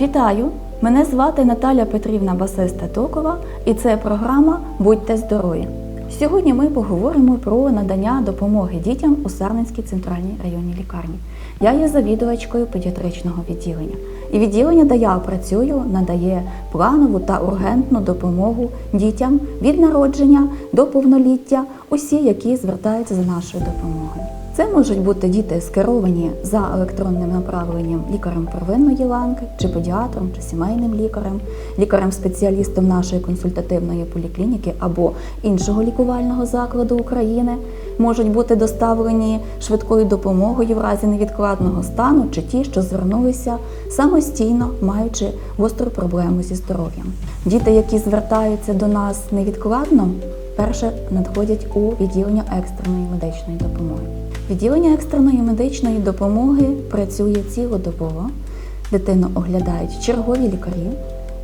Вітаю! Мене звати Наталя Петрівна Басиста Токова і це програма Будьте здорові. Сьогодні ми поговоримо про надання допомоги дітям у Сарненській центральній районній лікарні. Я є завідувачкою педіатричного відділення. І відділення, де я працюю, надає планову та ургентну допомогу дітям від народження до повноліття, усі, які звертаються за нашою допомогою. Це можуть бути діти скеровані за електронним направленням лікарем первинної ланки, чи педіатром, чи сімейним лікарем, лікарем-спеціалістом нашої консультативної поліклініки або іншого лікувального закладу України. Можуть бути доставлені швидкою допомогою в разі невідкладного стану, чи ті, що звернулися самостійно, маючи гостру проблему зі здоров'ям. Діти, які звертаються до нас невідкладно, перше надходять у відділення екстреної медичної допомоги. Відділення екстреної медичної допомоги працює цілодобово. Дитину оглядають чергові лікарі,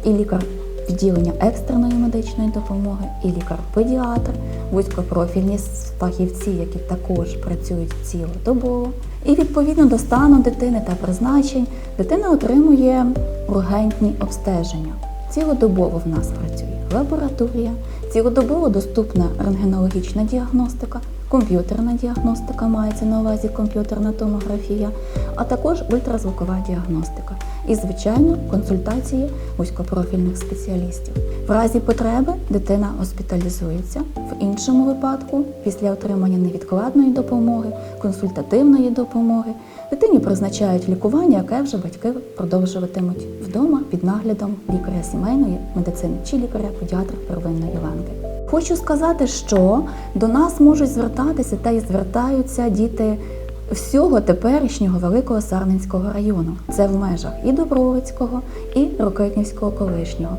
і лікар відділення екстреної медичної допомоги, і лікар-педіатр, вузькопрофільні фахівці, які також працюють цілодобово. І відповідно до стану дитини та призначень дитина отримує ургентні обстеження. Цілодобово в нас працює лабораторія, цілодобово доступна рентгенологічна діагностика, комп'ютерна діагностика мається на увазі комп'ютерна томографія, а також ультразвукова діагностика. І, звичайно, консультації вузькопрофільних спеціалістів. В разі потреби дитина госпіталізується. В іншому випадку, після отримання невідкладної допомоги, консультативної допомоги, дитині призначають лікування, яке вже батьки продовжуватимуть вдома під наглядом лікаря сімейної медицини чи лікаря-педіатра первинної ланки. Хочу сказати, що до нас можуть звертатися та й звертаються діти всього теперішнього великого Сарненського району. Це в межах і Добровицького, і Рокитнівського колишнього.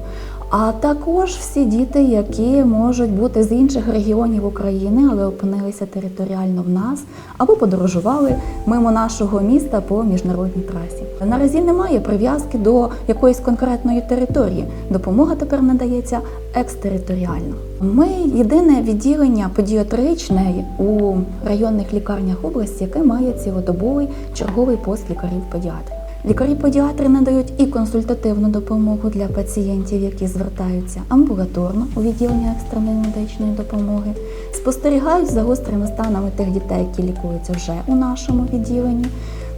А також всі діти, які можуть бути з інших регіонів України, але опинилися територіально в нас, або подорожували мимо нашого міста по міжнародній трасі. Наразі немає прив'язки до якоїсь конкретної території. Допомога тепер надається екстериторіально. Ми єдине відділення педіатричне у районних лікарнях області, яке має цілодобовий черговий пост лікарів-педіатрів. Лікарі-педіатри надають і консультативну допомогу для пацієнтів, які звертаються амбулаторно у відділення екстреної медичної допомоги, спостерігають за гострими станами тих дітей, які лікуються вже у нашому відділенні,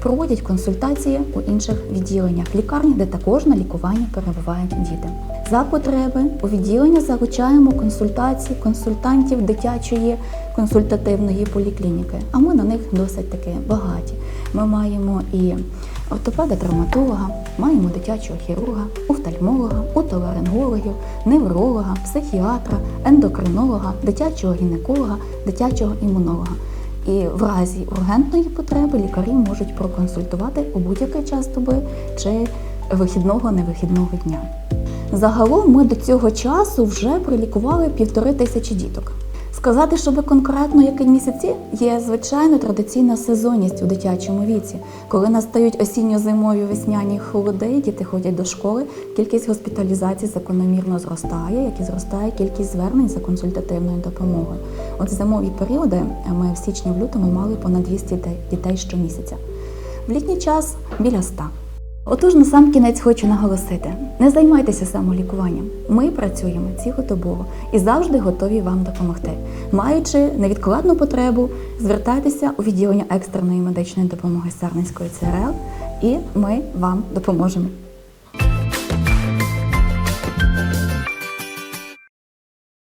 проводять консультації у інших відділеннях лікарні, де також на лікуванні перебувають діти. За потреби у відділення залучаємо консультації консультантів дитячої консультативної поліклініки, а ми на них досить таки багаті. Ми маємо і ортопеда-травматолога, маємо дитячого хірурга, офтальмолога, отоларингологів, невролога, психіатра, ендокринолога, дитячого гінеколога, дитячого імунолога. І в разі ургентної потреби лікарі можуть проконсультувати у будь-який час доби чи вихідного невихідного дня. Загалом ми до цього часу вже прилікували півтори тисячі діток. Сказати, щоб конкретно які місяці є звичайно традиційна сезонність у дитячому віці. Коли настають осінньо-зимові весняні холоди, діти ходять до школи, кількість госпіталізацій закономірно зростає, як і зростає кількість звернень за консультативною допомогою. От зимові періоди ми в січні в лютому мали понад 200 дітей щомісяця. В літній час біля 100. Отож, на сам кінець хочу наголосити: не займайтеся самолікуванням. Ми працюємо цілодобово і завжди готові вам допомогти. Маючи невідкладну потребу, звертайтеся у відділення екстреної медичної допомоги Сарненської ЦРЛ, і ми вам допоможемо.